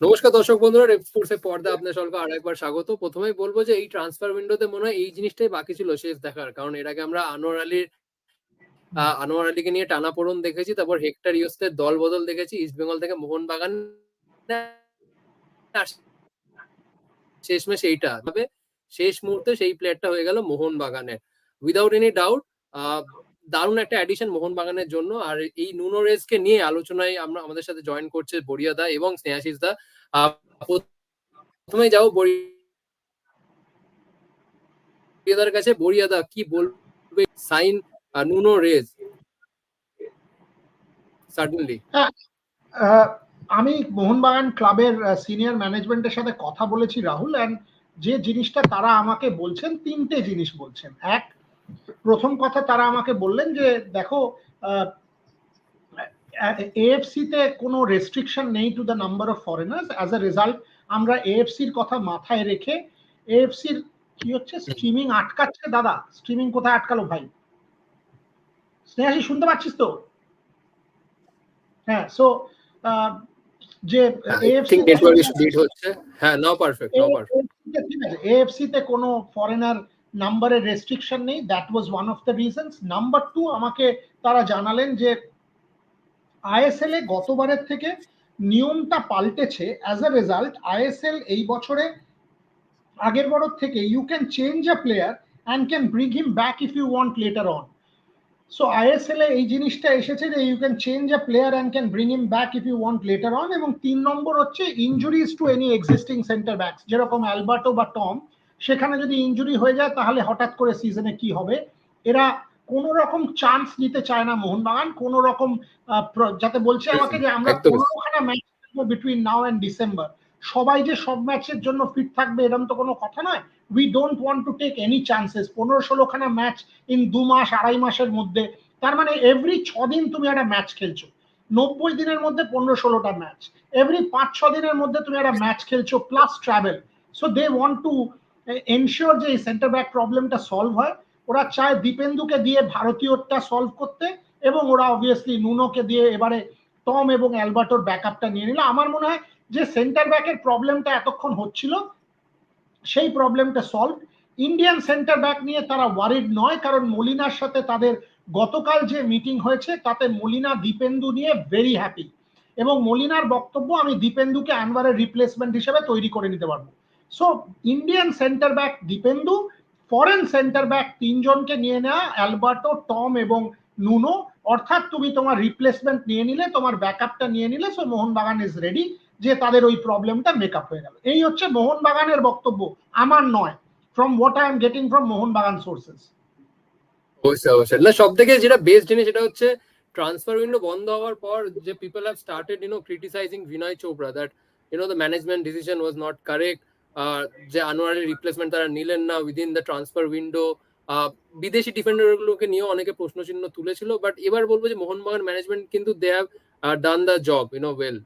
নমস্কার দর্শক বন্ধুরা রেপ স্পোর্টসের পর্দা আপনার সকলকে আরেকবার স্বাগত। প্রথমেই বলব যে এই ট্রান্সফার উইন্ডোতে মনে হয় এই জিনিসটাই বাকি ছিল শেষ দেখার। কারণ এর আগে আমরা আনোয়ার আলীর আনোয়ার আলীকে নিয়ে টানাপোড়ন দেখেছি, তারপর হেক্টর ইউসের দল বদল দেখেছি ইস্ট বেঙ্গল থেকে মোহনবাগান শেষমেশ এইটা। তবে শেষ মুহূর্তে সেই প্লেয়ারটা হয়ে গেল মোহনবাগানের। উইদাউট এনি ডাউট দারুণ একটা অ্যাডিশন মোহনবাগানের জন্য। আর এই নুনো রেসকে নিয়ে আলোচনায় আমরা আমাদের সাথে জয়েন করছে বরিয়া দা এবং স্নেহাশিস দা। প্রথমে যাও বরিয়াদার কাছে। বরিয়াদা কি বলবে? Sign Nuno Reis. Certainly ah, আমি মোহনবাগান ক্লাবের সিনিয়র ম্যানেজমেন্টের সাথে কথা বলেছি রাহুল অ্যান্ড যে জিনিসটা তারা আমাকে বলছেন তিনটে জিনিস বলছেন। এক প্রথম কথা তারা আমাকে বললেন যে দেখো এএফসি তে কোনো রেস্ট্রিকশন নেই to the number of foreigners as a result আমরা এএফসির কথা মাথায় রেখে এএফসির কি হচ্ছে? স্ট্রিমিং আটকাচ্ছে দাদা। স্ট্রিমিং কোথায় আটকালো ভাই? স্নেহাসি শুনতে পাচ্ছিস তো? হ্যাঁ সো যে ঠিক নেটওয়ার্ক হচ্ছে। হ্যাঁ now perfect now perfect AFC তে কোনো ফরেনার নাম্বারের রেস্ট্রিকশন নেই that was one of the reasons number two আমাকে তারা জানালেন যে আইএসএল এ গতবারের থেকে নিয়মটা পাল্টেছে। অ্যাজ আ রেজাল্ট আইএসএল এই বছরে আগের বছর থেকে you can change a player and can bring him back if you want later on so ISL এ এই জিনিসটা এসেছে যে you can change a player and can bring him back if you want later on এবং তিন নম্বর হচ্ছে injuries to any existing centre backs যেরকম Alberto বা Tom সেখানে যদি ইঞ্জুরি হয়ে যায় তাহলে হঠাৎ করে সিজনে কি হবে? এরা কোন রকম চান্স নিতে চায় না মোহনবাগান কোন রকম যাতে বলছে আমাকে যে আমরা পনেরোখানা match between now and December সবাই যে সব ম্যাচের জন্য ফিট থাকবে এরকম তো কোনো কথা নয়। We don't want to take any chances পনেরো ষোলোখানা ম্যাচ ইন দু মাস আড়াই মাসের মধ্যে। তার মানে এভরি ছ দিন তুমি একটা ম্যাচ খেলছো। নব্বই দিনের মধ্যে পনেরো ষোলোটা ম্যাচ এভরি পাঁচ ছ দিনের মধ্যে তুমি একটা ম্যাচ খেলছো plus travel so they want to ensure যে সেন্টার ব্যাক প্রবলেমটা সলভ হয়। ওরা চায় দীপেন্দুকে দিয়ে ভারতীয়টা সলভ করতে এবং ওরা অবভিয়াসলি নুনোকে দিয়ে এবারে টম এবং অ্যালবার্টোর ব্যাকআপটা নিয়ে নিল। আমার মনে হয় যে সেন্টার ব্যাকের প্রবলেমটা এতক্ষণ হচ্ছিল, সেই প্রবলেমটা সলভ ইন্ডিয়ান সেন্টার ব্যাক নিয়ে তারা ওয়ারিড নয়, কারণ মলিনার সাথে তাদের গতকাল যে মিটিং হয়েছে, তাতে মলিনা দীপেন্দু নিয়ে ভেরি হ্যাপি এবং মলিনার বক্তব্য, আমি দীপেন্দুকে আনবারের রিপ্লেসমেন্ট হিসেবে তৈরি করে নিতে পারব। So Indian centre back Dipendu foreign centre back তিনজনকে নিয়ে নেওয়া অ্যালবার্টো টম এবং নুনো অর্থাৎ তুমি তোমার রিপ্লেসমেন্ট নিয়ে নিলে, তোমার ব্যাকআপটা নিয়ে নিলে সো মোহনবাগান ইজ রেডি যে তাদের ওই প্রবলেমটা মেকআপ হয়ে গেল। এই হচ্ছে মোহনবাগানের বক্তব্য, আমার নয় from what I am getting from Mohun Bagan sources অবশ্যই অবশ্যই। না সব থেকে যেটা বেস্ট জিনিস সেটা হচ্ছে ট্রান্সফার উইন্ডো বন্ধ হওয়ার পর যে people have started you know criticising Vinay Chopra that you know the management decision was not correct যে আনোয়ারের রিপ্লেসমেন্ট তারা নিলেন না উইদিন দ্য ট্রান্সফার উইন্ডো বিদেশি ডিফেন্ডারগুলোকে নিয়েও অনেকে প্রশ্নচিহ্ন তুলেছিল বাট এবার বলব যে মোহনবাগান ম্যানেজমেন্ট কিন্তু they have done the job you know well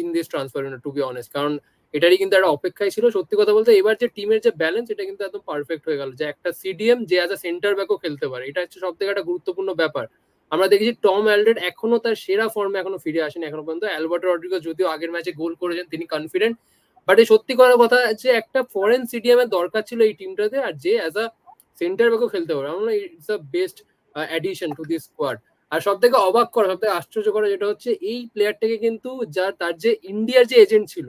in this transfer window to be honest কারণ এটারই কিন্তু একটা অপেক্ষায় ছিল। সত্যি কথা বলতে এবার যে টিমের যে ব্যালেন্স এটা কিন্তু একদম পারফেক্ট হয়ে গেল। যে একটা সিডিএম যে অ্যাজ আ সেন্টার ব্যাকও খেলতে পারে, এটা হচ্ছে সব থেকে একটা গুরুত্বপূর্ণ ব্যাপার। আমরা দেখেছি টম অ্যালডেড এখনও তার সেরা ফর্মে এখনও ফিরে আসেনি। এখনও পর্যন্ত অ্যালবার্টো রড্রিগো যদিও আগের ম্যাচে গোল করেছেন, তিনি কনফিডেন্ট বাট এই সত্যি করার কথা যে একটা ফরেন সিডিএম এর দরকার ছিল এই টিমটাতে আর যে অ্যাজ আ সেন্টার ব্যাকও খেলতে পারে। আমরা it's a best addition to this squad আর সব থেকে অবাক করা সব থেকে আশ্চর্য করা যেটা হচ্ছে, এই প্লেয়ারটাকে কিন্তু যার তার যে ইন্ডিয়ার যে এজেন্ট ছিল,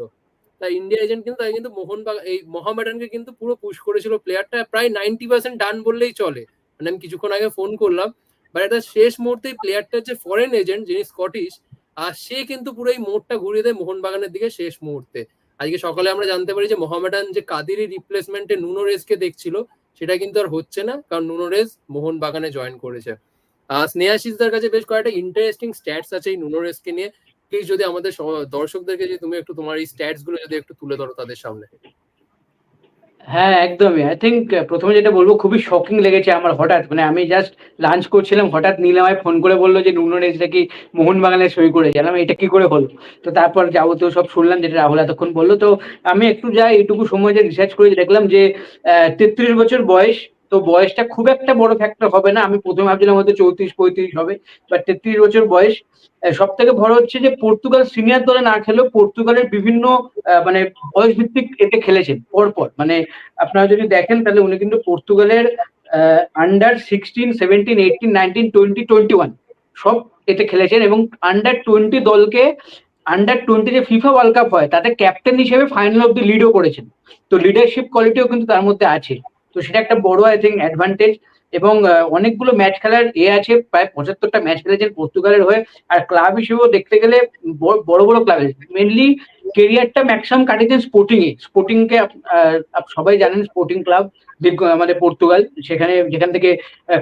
তার ইন্ডিয়া এজেন্ট কিন্তু তাই কিন্তু মোহনবাগ এই মোহামেডানকে কিন্তু পুরো পুশ করেছিল। প্লেয়ারটা প্রায় নাইনটি পার্সেন্ট ডান বললেই চলে। মানে আমি কিছুক্ষণ আগে ফোন করলাম বাট এটা শেষ মুহূর্তে প্লেয়ারটার যে ফরেন এজেন্ট যিনি স্কটিশ আর সে কিন্তু পুরো এই মোড়টা ঘুরিয়ে দেয় মোহনবাগানের দিকে শেষ মুহূর্তে। আজকে সকালে আমরা জানতে পারি যে মোহামেডান যে কাদিরি রিপ্লেসমেন্টে নুনো রেসকে দেখছিল, সেটা কিন্তু আর হচ্ছে না, কারণ নুনো রেস মোহনবাগানে জয়েন করেছে। স্নেহাশিসদার কাছে বেশ কয়েকটা ইন্টারেস্টিং স্ট্যাটস আছে এই নুনো রেসকে নিয়ে। প্লিজ যদি আমাদের দর্শকদেরকে যে তুমি একটু তোমার এই স্ট্যাটসগুলো যদি একটু তুলে ধরো তাদের সামনে। হ্যাঁ একদমই। আই থিঙ্ক প্রথমে যেটা বলব, খুবই শকিং লেগেছে আমার হঠাৎ। মানে আমি জাস্ট লাঞ্চ করছিলাম, হঠাৎ নিলামায় ফোন করে বলল যে, নুনো নাকি মোহনবাগানে সই করে জানলাম এটা কি করে হলো? তো তারপর যাবতীয় সব শুনলাম, যেটা রাহুল এতক্ষণ বলল। তো আমি একটু যাই এইটুকু সময় যে রিসার্চ করে দেখলাম যে তেত্রিশ বছর বয়স তো বয়সটা খুব একটা বড় ফ্যাক্টর হবে না। আমি প্রথমে ভাবছিলাম হয়তো চৌত্রিশ, পঁয়ত্রিশ হবে, বা তেত্রিশ বছর বয়স। সব থেকে বড় হচ্ছে যে পর্তুগাল সিনিয়র দলে না খেলেও পর্তুগালের বিভিন্ন মানে বয়স ভিত্তিক এতে খেলেছেন, পরপর। মানে আপনারা যদি দেখেন তাহলে উনি কিন্তু পর্তুগালের under sixteen seventeen eighteen nineteen twenty twenty one সব এতে খেলেছেন এবং আন্ডার টোয়েন্টি দলকে আন্ডার টোয়েন্টি যে ফিফা ওয়ার্ল্ড কাপ হয়, তাতে ক্যাপ্টেন হিসেবে ফাইনাল অব অব্দি লিডও করেছেন। তো লিডারশিপ কোয়ালিটিও কিন্তু তার মধ্যে আছে। তো সেটা একটা বড় আই থিঙ্ক অ্যাডভান্টেজ এবং অনেকগুলো ম্যাচ খেলার এ আছে, প্রায় পঁচাত্তরটা ম্যাচ খেলেছেন পর্তুগালের হয়ে। আর ক্লাব হিসেবেও দেখতে গেলে, বড় বড় ক্লাবে মেনলি কেরিয়ারটা ম্যাক্সিমাম কাটিয়েছেন স্পোর্টিং এ। স্পোর্টিং কে সবাই জানেন স্পোর্টিং ক্লাব আমাদের পর্তুগাল। সেখানে, যেখান থেকে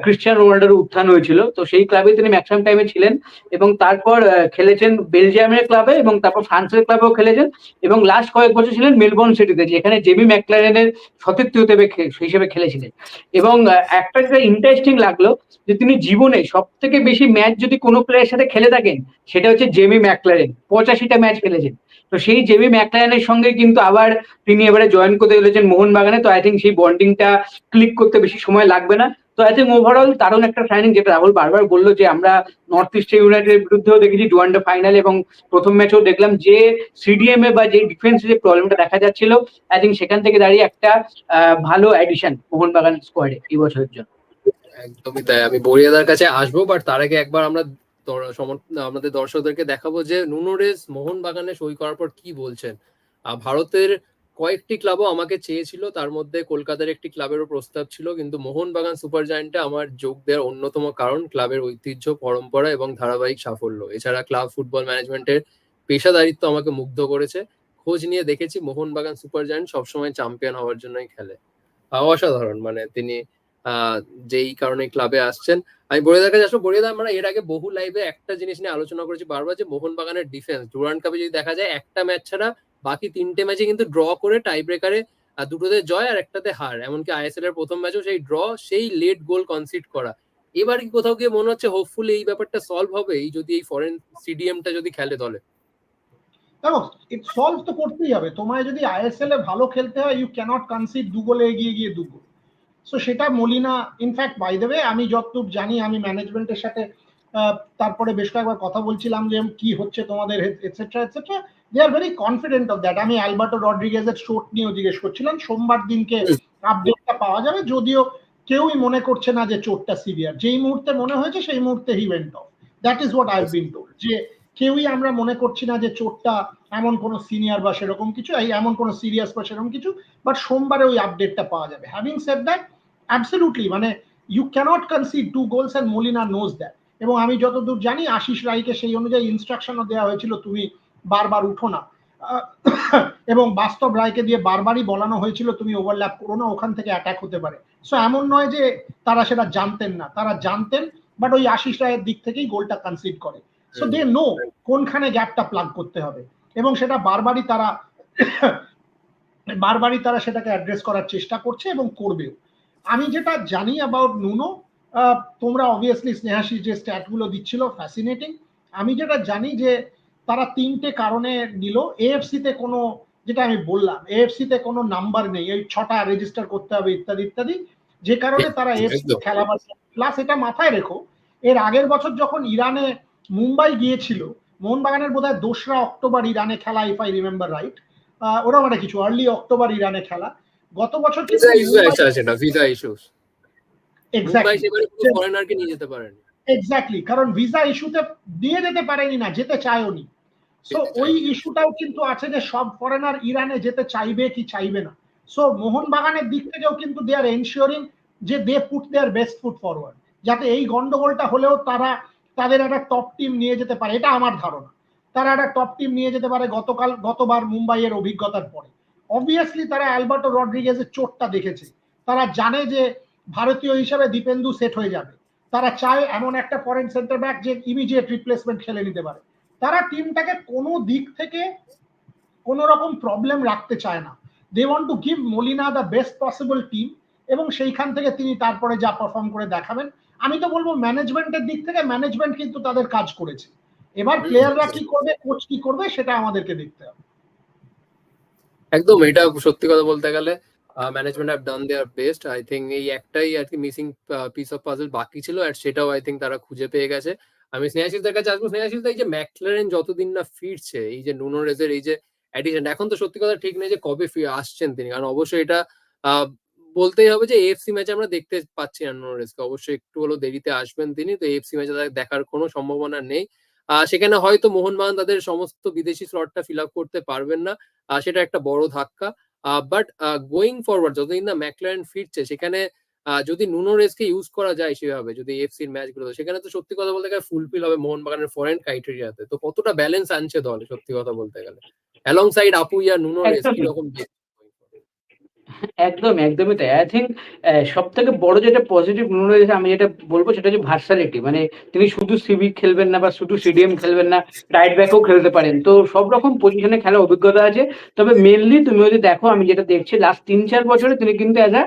ক্রিশ্চিয়ান রোনাল্ডোর উত্থান হয়েছিল। তো সেই ক্লাবে তিনি ম্যাক্সিমাম টাইমে ছিলেন এবং তারপর খেলেছেন বেলজিয়ামের ক্লাবে এবং তারপর ফ্রান্সের ক্লাবেও খেলেছেন এবং লাস্ট কয়েক বছর ছিলেন মেলবোর্ন সিটিতে যেখানে জেমি ম্যাকলারেনের সতীর্থ হিসেবে হিসেবে খেলেছিলেন। এবং একটা যেটা ইন্টারেস্টিং লাগল যে তিনি জীবনে সব থেকে বেশি ম্যাচ যদি কোনো প্লেয়ারের সাথে খেলে থাকেন, সেটা হচ্ছে জেমি ম্যাকলারেন পঁচাশিটা ম্যাচ খেলেছেন। তো সেই জেমি ম্যাকলারেনের সঙ্গে কিন্তু আবার তিনি এবারে জয়েন করতে চলেছেন মোহনবাগানে। তো আই থিঙ্ক সেই বন্ডিংটা ক্লিক করতে বেশি সময় লাগবে না। তো আই থিঙ্ক ওভারঅল দারুণ একটা সাইনিং যেটা রাহুল বারবার বলল যে আমরা নর্থ ইস্ট ইউনাইটেডের বিরুদ্ধেও দেখেছি ডু আন্ডার ফাইনাল এবং প্রথম ম্যাচেও দেখলাম যে সিডিএম এ বা যে ডিফেন্সে যে প্রবলেমটা দেখা যাচ্ছিল আই থিঙ্ক সেখান থেকে দাঁড়িয়ে একটা ভালো অ্যাডিশন মোহনবাগান স্কোয়াডে এই বছরের জন্য। একদমই তাই। আমি বরিয়াদার কাছে আসব বাট তার আগে একবার আমরা আমাদের দর্শকদেরকে দেখাবো যে নুনোরেস মোহনবাগানে সই করার পর কি বলছেন। ভারতের কয়েকটি ক্লাবও আমাকে চেয়েছিল, তার মধ্যে কলকাতার একটি ক্লাবেরও প্রস্তাব ছিল, কিন্তু মোহনবাগান সুপার জায়েন্টে আমার যোগ দেওয়ার অন্যতম কারণ ক্লাবের ঐতিহ্য, পরম্পরা এবং ধারাবাহিক সাফল্য। এছাড়া ক্লাব ফুটবল ম্যানেজমেন্টের পেশাদারিত্ব আমাকে মুগ্ধ করেছে। খোঁজ নিয়ে দেখেছি মোহনবাগান সুপার জায়েন্ট সবসময় চ্যাম্পিয়ন হওয়ার জন্যই খেলে। অসাধারণ মানে তিনি যেই কারণে ক্লাবে আসছেন। আমি বরিয়াদার কাছে আসব। বরিয়াদা আমরা এর আগে বহু লাইভে একটা জিনিস নিয়ে আলোচনা করেছি বারবার যে মোহনবাগানের ডিফেন্স ডুরান্ড কাপে যদি দেখা যায়, একটা ম্যাচ ছাড়া বাকি তিনটে ম্যাচে কিন্তু ড্র করে টাই ব্রেকারে দুটোতে জয় আর একটাতে হার। এমনকি আইএসএল এর প্রথম ম্যাচও সেই ড্র সেই লেট গোল কনসিড করা। এবার কি কোথাও গিয়ে মনে হচ্ছে হোপফুলি এই ব্যাপারটা সলভ হবে, এই যদি এই ফরেন সিডিএমটা যদি খেলে দলে? দেখো সলভ তো করতেই হবে। তোমায় যদি আইএসএল এ ভালো খেলতে হয় ইউ ক্যানট কনসিড দু গোলে এগিয়ে গিয়ে দু গোল। সো সেটা মলিনা ইনফ্যাক্ট বাই দেবে আমি যতটুকু জানি, আমি ম্যানেজমেন্টের সাথে তারপরে বেশ কয়েকবার কথা বলছিলাম যে কি হচ্ছে তোমাদের etcetera etcetera they are very confident of that আমি অ্যালবার্টো রড্রিগেজের শোট নিয়েও জিজ্ঞেস করছিলাম, সোমবার দিনকে আপডেটটা পাওয়া যাবে, যদিও কেউই মনে করছে না যে চোটটা সিভিয়ার যেই মুহূর্তে মনে হয়েছে, সেই মুহূর্তে he went off that is what I been told যে কেউই আমরা মনে করছি না যে চোটটা এমন কোনো সিনিয়র বা সেরকম কিছু, এই এমন কোনো সিরিয়াস বা সেরকম কিছু বাট সোমবারে ওই আপডেটটা পাওয়া যাবে। হ্যাভিং সেড দ্যাট অ্যাবসলিউটলি মানে you cannot concede two goals and Molina knows that এবং আমি যতদূর জানি, আশিস রায়কে সেই অনুযায়ী ইনস্ট্রাকশনও দেওয়া হয়েছিল, তুমি বারবার উঠো না। এবং বাস্তব রায়কে দিয়ে বারবারই বলানো হয়েছিল, তুমি ওভারল্যাপ করো না, ওখান থেকে অ্যাটাক হতে পারে। সো এমন নয় যে তারা সেটা জানতেন না। তারা জানতেন বাট ওই আশিস রায়ের দিক থেকেই গোলটা কনসিড করে। সো দে নো কোনখানে গ্যাপটা প্লাগ করতে হবে। এবং সেটা বারবারই তারা বারবারই তারা সেটাকে অ্যাড্রেস করার চেষ্টা করছে এবং করবেও। আমি যেটা জানি অ্যাবাউট নুনো তোমরা অবভিয়াসলি স্নেহাশিস যে স্ট্যাটগুলো দিচ্ছিল ফ্যাসিনেটিং আমি যেটা জানি যে তারা তিনটে কারণে নিল। এএফসি তে কোনো যেটা আমি বললাম এএফসি তে কোনো নাম্বার নেই এই ছটা রেজিস্টার করতে হবে ইত্যাদি ইত্যাদি। যে কারণে তারা এএফসি। খেলাবার প্লাস এটা মাথায় রেখো এর আগের বছর যখন ইরানে মুম্বাই গিয়েছিল মোহনবাগানের বোধ হয় দোসরা অক্টোবর ইরানে খেলা ইফ আই রিমেম্বার রাইট ওরকম একটা কিছু আর্লি অক্টোবর ইরানে খেলা। গত বছর ভিসা ইস্যু আছে সেটা ভিসা ইস্যুস এক্স্যাক্টলি সেবারে পুরো ফরেনারকে নিয়ে যেতে পারেনি। এক্স্যাক্টলি কারণ ভিসা ইস্যুতে দিয়ে যেতে পারেনি না যেতে চায়ওনি সো ওই ইস্যুটাও কিন্তু আছে যে সব ফরেনার ইরানে যেতে চাইবে কি চাইবে না। সো মোহনবাগানের দিক থেকেও কিন্তু দে আর এনশিওরিং যে they put their best foot forward যাতে এই গন্ডগোলটা হলেও তারা তাদের একটা টপ টিম নিয়ে যেতে পারে এটা আমার ধারণা। তারা একটা টপ টিম নিয়ে যেতে পারে গতকাল গতবার মুম্বাইয়ের অভিজ্ঞতার পরে। অবভিয়াসলি তারা অ্যালবার্টো রড্রিগেজের চোটটা দেখেছে। তারা জানে যে ভারতীয় হিসাবে দীপেন্দু সেট হয়ে যাবে। তারা চায় এমন একটা ফরেন সেন্টার ব্যাক যে ইমিডিয়েট রিপ্লেসমেন্ট খেলে নিতে পারে। তারা টিমটাকে কোনো দিক থেকে কোনো রকম প্রবলেম রাখতে চায় না। They want to give Molina the best possible team এবং সেইখান থেকে তিনি তারপরে যা পারফর্ম করে দেখাবেন। আমি তো বলব ম্যানেজমেন্টের দিক থেকে ম্যানেজমেন্ট কিন্তু তাদের কাজ করেছে। এবার। প্লেয়াররা কি করবে কোচ কি করবে সেটা আমাদেরকে দেখতে হবে। একদম, এটা সত্যি কথা বলতে গেলে management have done their best I think এই একটাই আর কি মিসিং পিস অফ পাজল বাকি ছিল আর সেটাও আই থিঙ্ক তারা খুঁজে পেয়ে গেছে। আমি স্নেহাশিসদের কাছে আসব। স্নেহাশিস এই যে ম্যাকলারেন যতদিন না ফিরছে, এই যে নুনো রেজের এই যে অ্যাডিশন এখন তো সত্যি কথা ঠিক নেই যে কবে ফিরে আসছেন তিনি। কারণ অবশ্যই এটা বলতেই হবে যে এফসি ম্যাচে আমরা দেখতে পাচ্ছি না নুনো রেজকে অবশ্যই একটু হলেও দেরিতে আসবেন তিনি, তো এফসি ম্যাচে দেখার কোনো সম্ভাবনা নেই। সেখানে হয়তো মোহনবাগান তাদের সমস্ত বিদেশি স্লটটা ফিল আপ করতে পারবেন না। সেটা একটা বড় ধাক্কা বাট গোয়িং ফরওয়ার্ড যতদিন না ম্যাকলারেন ফিরছে সেখানে আহ, যদি নুনো রেসকে ইউজ করা যায় সেভাবে যদি এফসির ম্যাচগুলো সেখানে তো সত্যি কথা বলতে গেলে ফুলফিল হবে মোহনবাগানের ফরেন ক্রাইটেরিয়াতে তো কতটা ব্যালেন্স আনছে দলে সত্যি কথা বলতে গেলে অ্যালং সাইড আপু ইয়া নুনো রেস। কীরকম দেখছ? একদম একদমই তাই। আই থিঙ্ক সব থেকে বড় যেটা পজিটিভ নুনো রয়েছে আমি যেটা বলব সেটা হচ্ছে ভার্সালিটি মানে তিনি শুধু সিবি খেলবেন না বা শুধু সিডিএম খেলবেন না রাইট ব্যাকও খেলতে পারেন। তো সব রকম পজিশনে খেলার অভিজ্ঞতা আছে। তবে মেনলি তুমি যদি দেখো আমি যেটা দেখছি লাস্ট তিন চার বছরে তিনি কিন্তু অ্যাজ আ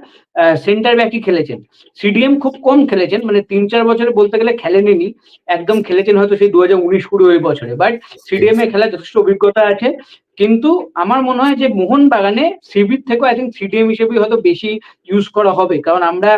সেন্টার ব্যাকই খেলেছেন। সিডিএম খুব কম খেলেছেন মানে তিন চার বছরে বলতে গেলে খেলেনি একদম খেলেছেন হয়তো সেই দু হাজার উনিশ কুড়ি ওই বছরে। বাট সিডিএম এ খেলার যথেষ্ট অভিজ্ঞতা আছে। কিন্তু আমার মনে হয় যে মোহনবাগানে সিবির থেকেও আই থিঙ্ক সিডিএম হিসেবে হয়তো বেশি ইউজ করা হবে। কারণ আমরা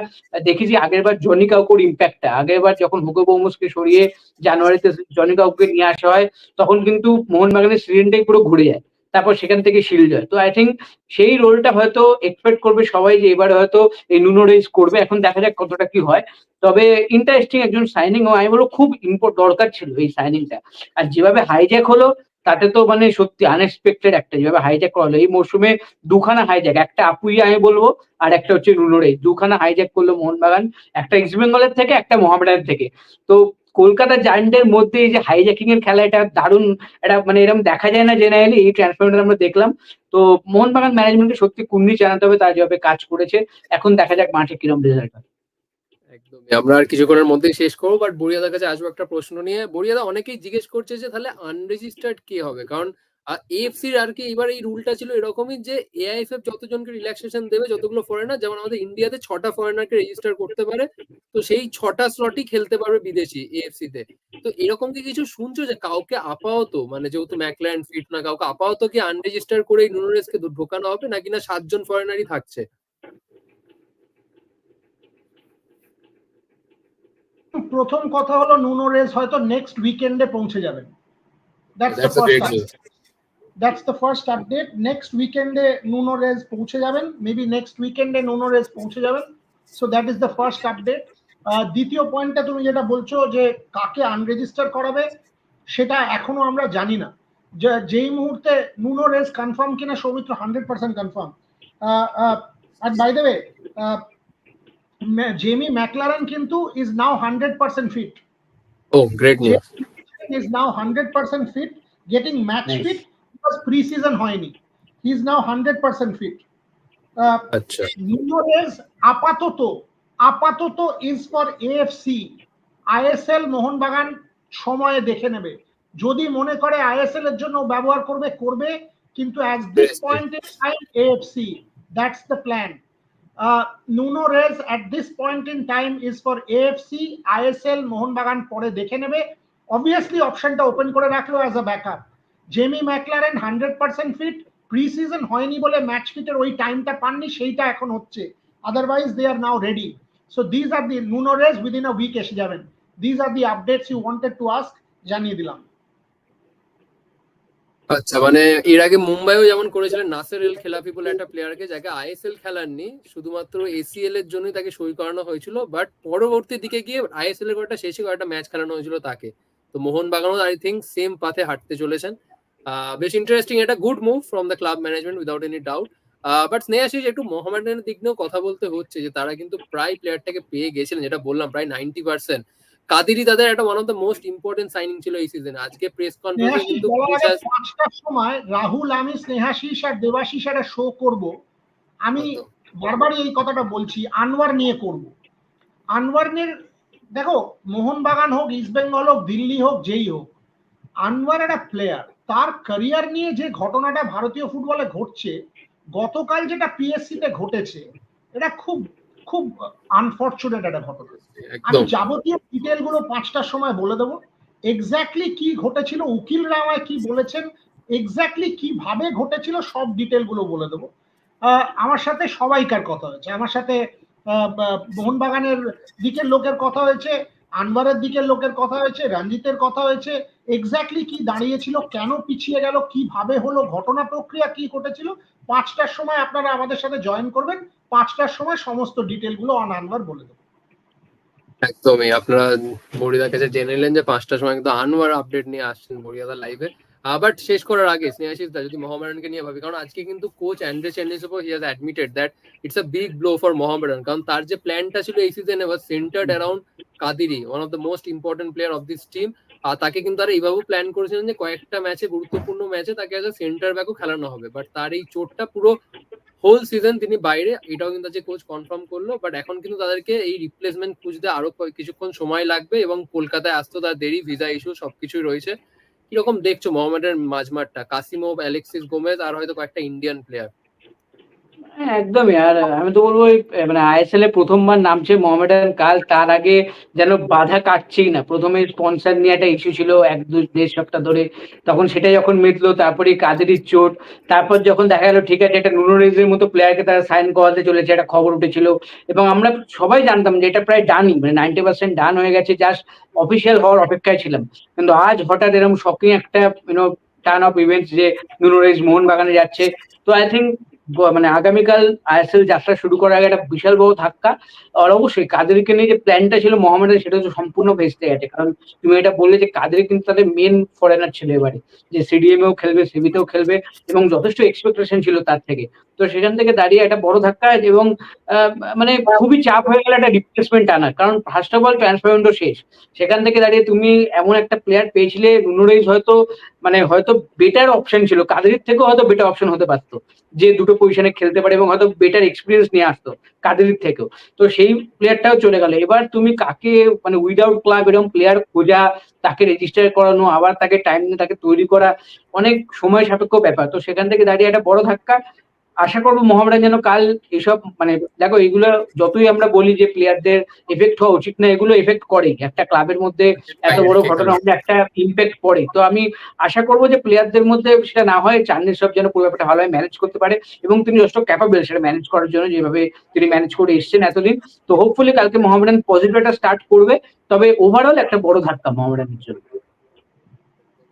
দেখেছি আগের বার জনি কাউকুর ইম্প্যাক্টটা আগের বার যখন হুগো বৌমসকে সরিয়ে জানুয়ারিতে জনি কাউকে নিয়ে আসা হয়, তখন কিন্তু মোহনবাগানের সিজনটাই পুরো ঘুরে যায়। তারপর সেখান থেকে শিল্ড হয় তো আই থিঙ্ক সেই রোলটা হয়তো এক্সপেক্ট করবে সবাই যে এবারে হয়তো এই নুনো রেস করবে। এখন দেখা যাক কতটা কি হয়। তবে ইন্টারেস্টিং একজন সাইনিং আমি বলব, খুব ইম্পোর্ট দরকার ছিল এই সাইনিংটা আর যেভাবে হাইজ্যাক হলো তাতে তো মানে সত্যি আনএক্সপেক্টেড একটা, যেভাবে হাইজ্যাক করা হলো এই মরশুমে দুখানা হাইজ্যাক একটা আপুইয়া আমি বলব, আর একটা হচ্ছে নুনোরে দুখানা হাইজ্যাক করল মোহনবাগান, একটা ইস্ট বেঙ্গলের থেকে, একটা মোহামেডানের থেকে। তো কলকাতা জায়ান্টের মধ্যে এই যে হাইজ্যাকিং এর খেলা, এটা দারুণ, এটা মানে এরকম দেখা যায় না জেনারেলি এই ট্রান্সফারটা আমরা দেখলাম। তো মোহনবাগান ম্যানেজমেন্টকে সত্যি কুন্নি জানাতে হবে, তারা যেভাবে কাজ করেছে। এখন দেখা যাক মাঠে কিরম রেজাল্ট একদমই, আমরা আর কিছুক্ষণের মধ্যেই শেষ করব বাট বড়িয়াদার কাছে আসব একটা প্রশ্ন নিয়ে। বড়িয়াদা অনেকেই জিজ্ঞেস করছে যে, তাহলে আনরেজিস্টার্ড কে হবে? কারণ এএফসির আর কি এবার এই রুলটা ছিল এরকমই যে এআইএফএফ যতজনকে রিল্যাক্সেশন দেবে, যতগুলো ফরেনার যেমন আমাদের ইন্ডিয়াতে ছটা ফরেনারকে রেজিস্টার করতে পারে, তো সেই ছটা স্লটই খেলতে পারবে বিদেশি এএফসি তে তো এরকম কি কিছু শুনছো যে, কাউকে আপাতত মানে যেহেতু ম্যাকল্যান্ড ফিট না, কাউকে আপাতত কি আনরেজিস্টার করে নুনোরেসকে ঢোকানো হবে? নাকি না সাতজন ফরেনারই থাকছে? প্রথম কথা হলো নুনো রেস হয়তো নেক্সট উইকেন্ডে পৌঁছে যাবেন that's the first. That's the first update next উইকেন্ডে নুনো রেস পৌঁছে যাবেন। মেবি নেক্সট উইকেন্ডে নুনো রেস পৌঁছে যাবেন। So that is the first update দ্বিতীয় পয়েন্টটা তুমি যেটা বলছো যে কাকে আনরেজিস্টার করাবে সেটা এখনও আমরা জানি না। যেই মুহূর্তে নুনো রেস কনফার্ম কিনা Soumitra hundred percent confirm R by the way Jamie Maclaren কিন্তু is now hundred percent fit Oh, great news. is now 100% fit, getting match Nice. fit because pre-season হয়নি. He is now 100% fit. Uh, আচ্ছা আপাতত আপাতত is for AFC. ISL Mohun Bagan সময়ে দেখে নেবে যদি মনে করে আইএসএল এর জন্য ব্যবহার করবে করবে কিন্তু as this. Point in time AFC that's the plan uh, Nuno Rez at this point in time is for AFC, ISL, Mohun Bagan পরে দেখে নেবে। অবভিয়াসলি অপশনটা ওপেন করে রাখল as a backup Jamie Maclaren hundred percent fit pre season হয়নি বলে match ফিটের ওই টাইমটা পাননি সেইটা এখন হচ্ছে। Otherwise they are now ready so these are the Nuno Rez within a week এসে যাবেন। These are the updates you wanted to ask জানিয়ে দিলাম। আচ্ছা মানে এর আগে মুম্বাইও যেমন করেছিলেন, নাসের এল খেলাফি বলে একটা প্লেয়ারকে যাকে আইএসএল খেলাননি, শুধুমাত্র এসিএল এর জন্যই তাকে সই করানো হয়েছিল বাট পরবর্তী দিকে গিয়ে আইএসএল এর কয়েকটা শেষে কয়েকটা ম্যাচ খেলানো হয়েছিল তাকে। তো মোহন বাগানও আই থিঙ্ক সেম পাথে হাঁটতে চলেছেন। বেশ ইন্টারেস্টিং এটা good move from the club management without any doubt but Snehasish, একটু মোহামেডানের দিক নিয়েও কথা বলতে হচ্ছে যে, তারা কিন্তু প্রায় প্লেয়ারটাকে পেয়ে গেছিলেন, যেটা বললাম, প্রায় নাইনটি পার্সেন্ট কাদিরই তাদের একটা one of the most important signing ছিল এই সিজনে আজকে প্রেস কনফারেন্সে কিন্তু পাঁচটার সময় রাহুল আমি স্নেহাশিস আর দেবাশিস একটা শো করব। আমি বারবারই এই কথাটা বলছি আনোয়ার নিয়ে করব। আনোয়ার নিয়ে দেখো মোহনবাগান হোক ইস্ট বেঙ্গল হোক দিল্লি হোক যেই হোক আনোয়ার একটা প্লেয়ার তার ক্যারিয়ার নিয়ে যে ঘটনাটা ভারতীয় ফুটবলে ঘটছে গতকাল যেটা পিএসসি তে ঘটেছে এটা খুব খুব আনফর্চুনেট একটা ঘটনা। আমি যাবতীয় ডিটেলগুলো পাঁচটার সময় বলে দেবো। এক্স্যাক্টলি কি ঘটেছিল উকিল রামায় কি বলেছেন এক্স্যাক্টলি কীভাবে ঘটেছিল সব ডিটেলগুলো বলে দেবো। আহ, আমার সাথে সবাইকার কথা হয়েছে। আমার সাথে মোহনবাগানের দিকের লোকের কথা হয়েছে। আনবারের দিকের লোকের কথা হয়েছে, রঞ্জিতের কথা হয়েছে এক্স্যাক্টলি কি দাঁড়িয়েছিল, কেন পিছিয়ে গেল, কীভাবে হলো, ঘটনা প্রক্রিয়া কি ঘটেছিল, পাঁচটার সময় আপনারা আমাদের সাথে জয়েন করবেন, পাঁচটার সময় সমস্ত ডিটেলগুলো অন আনবার বলে দেবো। একদমই, আপনারা বড়িদার কাছে জেনে নিলেন যে পাঁচটার সময় কিন্তু আনোয়ার আপডেট নিয়ে আসছেন বড়িদার লাইভে বাট শেষ করার আগে স্নেহাশিস দা, যদি নিয়ে ভাবি, কারণ আজকে কিন্তু coach Andrey চেন্ডিসোপো he has admitted that it's a big blow for কারণ তার যে প্ল্যানটা ছিল এই সিজনে was centred around Kadiri one of the most important player of this team আর তাকে কিন্তু তারা এইভাবেও প্ল্যান করেছিলেন যে কয়েকটা ম্যাচে গুরুত্বপূর্ণ ম্যাচে তাকে অ্যাজ সেন্টার ব্যাকও খেলানো হবে। বাট তার এই চোটটা পুরো হোল সিজন তিনি বাইরে, এটাও কিন্তু যে কোচ কনফার্ম করল। বাট এখন কিন্তু তাদেরকে এই রিপ্লেসমেন্ট খুঁজতে আরও কিছুক্ষণ সময় লাগবে এবং কলকাতায় আসতো তার দেরি ভিসা ইস্যু সবকিছুই রয়েছে। কীরকম দেখছ মোহামেডের মাঝমাঠটা? কাসিমোভ অ্যালেক্সিস গোমেজ আর হয়তো কয়েকটা ইন্ডিয়ান প্লেয়ার হ্যাঁ, একদমই। আর আমি তো বলব মানে আইএসএল এ প্রথমবার নামছে মোহামেডান কাল তার আগে যেন বাধা কাটছেই না। প্রথমে স্পন্সার নিয়ে একটা ইস্যু ছিল এক দু দেড় সপ্তাহ ধরে। তখন সেটা যখন মিটলো তারপরে কাদেরির চোট। তারপর যখন দেখা গেল ঠিক আছে একটা নুনোরেজের মতো প্লেয়ারকে তারা সাইন করাতে চলেছে একটা খবর উঠেছিল। এবং আমরা সবাই জানতাম যে এটা প্রায় ডানই মানে নাইনটি পার্সেন্ট ডান হয়ে গেছে জাস্ট অফিসিয়াল হওয়ার অপেক্ষায় ছিলাম। কিন্তু আজ হঠাৎ এরকম শকিং একটা ইউনো টার্ন অফ ইভেন্টস যে নুনোরেজ মোহনবাগানে যাচ্ছে। তো আই থিঙ্ক মানে আগামীকাল আইএসএল যাত্রা শুরু করার আগে একটা বিশাল বড় ধাক্কা। আর অবশ্যই কাদেরকে নিয়ে যে প্ল্যানটা ছিল মোহামেডান সেটা তো সম্পূর্ণ ভেস্তে গেছে। কারণ তুমি এটা বললে যে কাদের কিন্তু তাদের মেন ফরেনার ছিল এবারে। যে সিডিএমএও খেলবে সিবিতেও খেলবে এবং যথেষ্ট এক্সপেকটেশন ছিল তার থেকে। তো সেখান থেকে দাঁড়িয়ে একটা বড় ধাক্কা এবং মানে খুবই চাপ হয়ে গেল একটা রিপ্লেসমেন্ট আনার কারণ ফার্স্ট অফ অল ট্রান্সফার শেষ। সেখান থেকে দাঁড়িয়ে তুমি এমন একটা প্লেয়ার পেয়েছিলে নুনোরেজ হয়তো মানে হয়তো বেটার অপশন ছিল। কাদেরের থেকেও হয়তো বেটার অপশন হতে পারতো। যে দুটো পজিশনে খেলতে পারে এবং হয়তো বেটার এক্সপিরিয়েন্স নিয়ে আসতো কাদেরের থেকেও। তো সেই প্লেয়ারটাও চলে গেল। এবার তুমি কাকে মানে উইদাউট ক্লাব এরকম প্লেয়ার খোঁজা, তাকে রেজিস্টার করানো, আবার তাকে টাইম তাকে তৈরি করা, অনেক সময় সাপেক্ষ ব্যাপার। তো সেখান থেকে দাঁড়িয়ে একটা বড় ধাক্কা। আশা করব মোহামেডান যেন কাল এসব মানে দেখো এগুলো যতই আমরা বলি যে প্লেয়ারদের এফেক্ট হওয়া উচিত না এগুলো এফেক্ট করে একটা ক্লাবের মধ্যে এত বড় ঘটনা হলে একটা ইম্প্যাক্ট পড়ে। তো আমি আশা করব যে প্লেয়ারদের মধ্যে সেটা না হয় চান্দের সব যেন পুরো ব্যাপারটা ভালোভাবে ম্যানেজ করতে পারে এবং তিনি যথেষ্ট ক্যাপাবেল সেটা ম্যানেজ করার জন্য যেভাবে তিনি ম্যানেজ করে এসেছেন এতদিন। তো হোপফুলি কালকে মোহামেডান পজিটিভ একটা স্টার্ট করবে। তবে ওভারঅল একটা বড় ধাক্কা মোহামেডানের জন্য।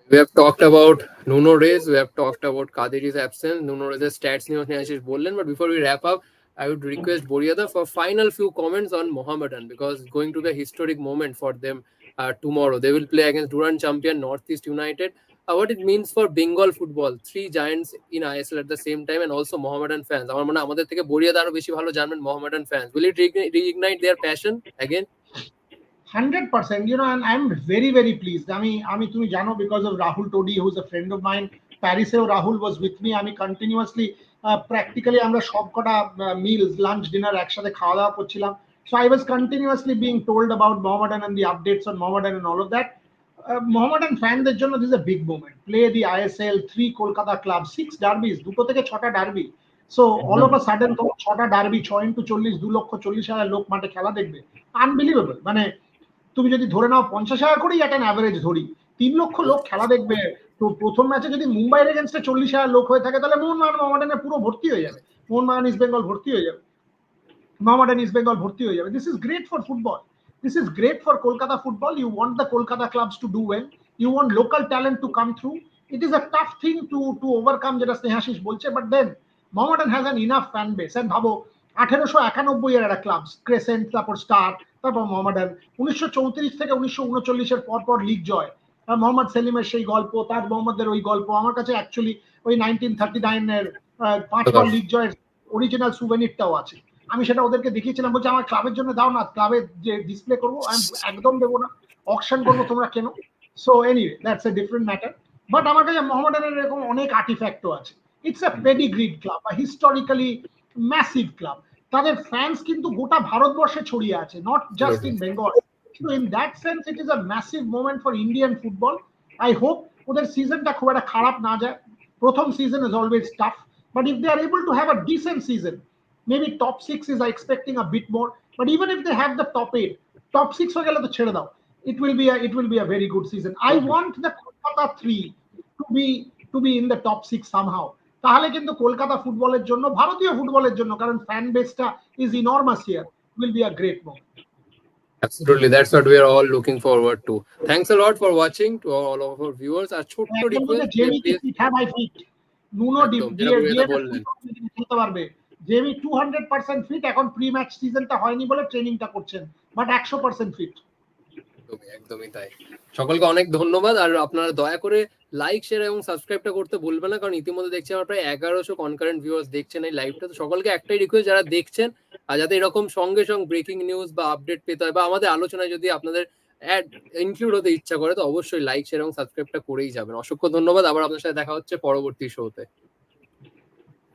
We have talked about Nuno Reyes. We have talked about Kadiri's absence. Nuno Reyes' stats নিয়ে স্নেহাশিস বললেন but before we wrap up, I would request Boriada for final few comments on Mohammedan because it's going to be a historic moment for them uh, tomorrow. They will play against Duran champion Northeast United. Uh, what it means for Bengal football, three giants in ISL at the same time and also Mohammedan fans. আমার মনে হয় আমাদের থেকে বরিয়াদা আরো বেশি ভালো জানবেন Mohammedan fans. Will it reignite- reignite their passion again? hundred percent you know I am very very pleased আমি আমি তুমি জানো because of Rahul Todi who's a friend of mind প্যারিসেও Rahul was with me আমি কন্টিনিউয়াসলি প্র্যাকটিক্যালি আমরা সব কটা mills lunch dinner একসাথে খাওয়া দাওয়া করছিলাম so I was continuously being told about Mohammedan and the updates on Mohammedan and all of that Mohammedan ফ্যানদের জন্য this a big movement play the ISL three Kolkata club six derbies দুটো থেকে ছটা derby so all of a sudden তো ছটা derby ছয় into চল্লিশ দু লক্ষ চল্লিশ হাজার লোক মাঠে খেলা দেখবে। আনবিলিভেবল মানে তুমি যদি ধরে নাও পঞ্চাশ হাজার করেই একটা অ্যাভারেজ ধরি, তিন লক্ষ লোক খেলা দেখবে। তো প্রথম ম্যাচে যদি মুম্বাইয়ের এগেনস্টে চল্লিশ হাজার লোক হয়ে থাকে, তাহলে মোহনবাগান মোহামেডানে পুরো ভর্তি হয়ে যাবে। মোহনবাগান ইস্ট বেঙ্গল ভর্তি হয়ে যাবে। মোহামেডান ইস্ট বেঙ্গল ভর্তি হয়ে যাবে। This is great for football this is great for Kolkata football you want the Kolkata clubs to do well you want local talent to come through it is a tough thing to to overcome যেটা স্নেহাশিস বলছে but then Mohammedan has an enough fan base and ভাবো, আঠেরোশো একানব্বই এর একটা club crescent তারপর star তারপর মোহামেডান উনিশশো চৌত্রিশ থেকে উনিশশো উনচল্লিশের পর পর লিগ জয়। মোহাম্মদ সেলিমের সেই গল্প তাজ মোহাম্মদের ওই গল্প, আমার কাছে অ্যাকচুয়ালি ওই নাইনটিন থার্টি নাইনের পাঁচবার লিগ জয়ের অরিজিনাল সুভেনিরটাও আছে। আমি সেটা ওদেরকে দেখিয়েছিলাম, বলছি, আমার ক্লাবের জন্য দাও না ক্লাবে যে ডিসপ্লে করব, আমি একদম দেবো না অকশন করব তোমরা কেন? So anyway that's a different matter but আমার কাছে মোহামেডানের এরকম অনেক আর্টিফ্যাক্টও আছে। ইটস এ পেডিগ্রিড ক্লাব বা হিস্টোরিক্যালি ম্যাসিভ ক্লাব তাদের ফ্যান্স কিন্তু গোটা ভারতবর্ষে ছড়িয়ে আছে not just in Bengal in that sense, it is a massive moment for Indian football. I hope ওদের সিজনটা খুব একটা খারাপ না যায় প্রথম season is always tough but if they are able to have a decent season maybe top six is I expecting a bit more but even if they have the top eight top six হয়ে গেলে তো ছেড়ে দাও it will be a it will be a very good season. I want the Kolkata three to be to be in the top six somehow. তাহলে কিন্তু কলকাতা ফুটবলের জন্য ভারতীয় ফুটবলের জন্য কারণ ফ্যান বেসটা is enormous here will be a great moment Absolutely, that's what we are all looking forward to. Thanks a lot for watching to all of our viewers. আর ছোট্ট রিকোয়েস্ট নুনো ডি একদম, যেটা রোহিতদা বললেন। খেলতে পারবে Jamie two hundred percent fit এখন pre match সিজনটা হয়নি বলে ট্রেনিংটা করছেন বাট একশো পার্সেন্ট ফিট একদমই একদমই তাই। সকলকে অনেক ধন্যবাদ আর আপনারা দয়া করে লাইক শেয়ার এবং সাবস্ক্রাইবটা করতে বলবেন না, কারণ ইতিমধ্যে দেখছি আমার প্রায় এগারোশো কনকারেন্ট ভিউয়ার্স দেখছেন এই লাইভটা তো সকলকে একটাই রিকোয়েস্ট যারা দেখছেন আর যাতে এরকম সঙ্গে সঙ্গে ব্রেকিং নিউজ বা আপডেট পেতে হয় বা আমাদের আলোচনায় যদি আপনাদের অ্যাড ইনক্লুড হতে ইচ্ছা করে, তো অবশ্যই লাইক শেয়ার এবং সাবস্ক্রাইবটা করেই যাবেন। অসংখ্য ধন্যবাদ, আবার আপনার সাথে দেখা হচ্ছে পরবর্তী শোতে